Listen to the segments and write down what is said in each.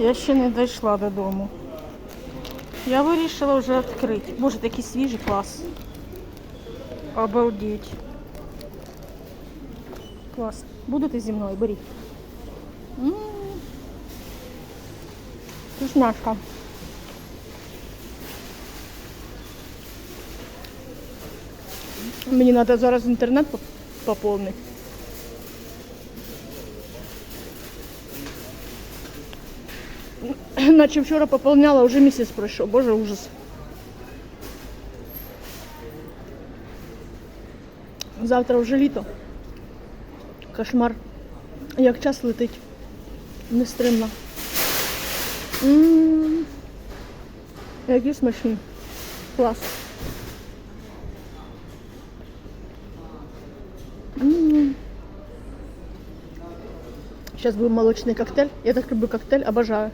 Я ще не дійшла додому. Я вирішила вже відкрити. Боже, такий свіжий клас. Обалдеть. Клас. Будете зі мною? Беріть. М. Вкусняшка. Мені треба зараз інтернет поповнити. Наче вчора поповняла, вже місяць пройшов. Боже, ужас. Завтра вже літо. Кошмар. Як час летить. Нестримно. Які смачні. Клас. Сейчас будет молочный коктейль. Я так люблю коктейль, обожаю.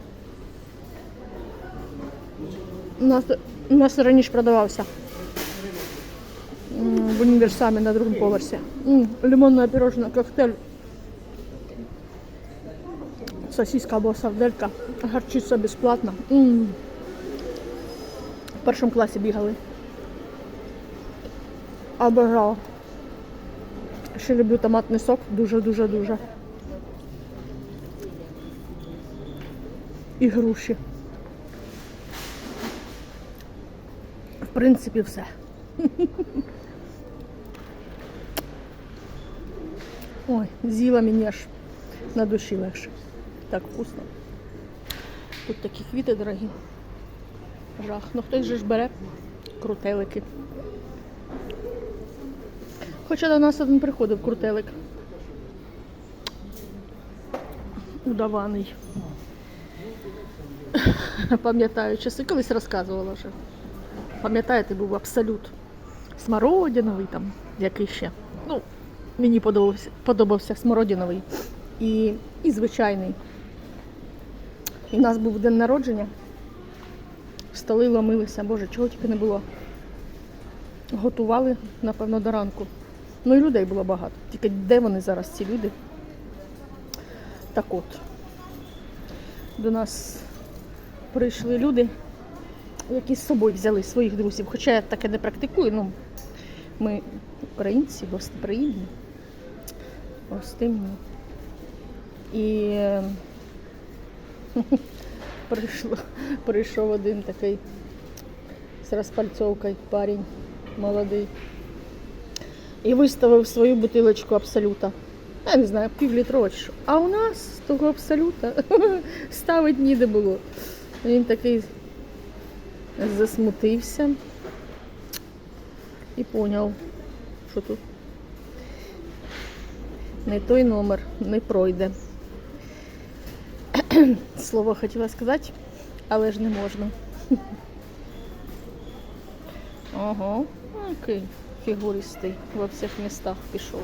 У нас, у нас раніше продавався в універсамі на другому поверсі. Лимонне пирожне коктейль. Сосиска або сарделька. Гарчиця безплатно. М. В першому класі бігали. Обожала. Ще люблю томатний сок. Дуже-дуже-дуже. І груші. Принципі, все. Ой, з'їла мені аж на душі легше. Так вкусно. Тут такі квіти дорогі. Жах. Ну хтось же ж бере крутелики. Хоча до нас один приходив крутелик. Удаваний. Пам'ятаю часи, колись розказувала вже. Пам'ятаєте, був абсолют смородиновий там, який ще. Ну, мені подобався, подобався смородиновий і, і звичайний. В нас був день народження. Столи ломилися, боже, чого тільки не було. Готували, напевно, до ранку. Ну і людей було багато. Тільки де вони зараз, ці люди? Так от. До нас прийшли люди, які з собою взяли своїх друзів. Хоча я таке не практикую, ну ми українці, гостеприємні, гостинні. І е, прийшло, прийшов один такий з розпальцовкою парень молодий. І виставив свою бутилочку абсолюта. Я не знаю, півлітрова що. А у нас того абсолюта ставить ніде було. Він такий засмутився і поняв, що тут не той номер не пройде. Слово хотіла сказати, але ж не можна. Ого, який фігуристий во всіх містах пішов.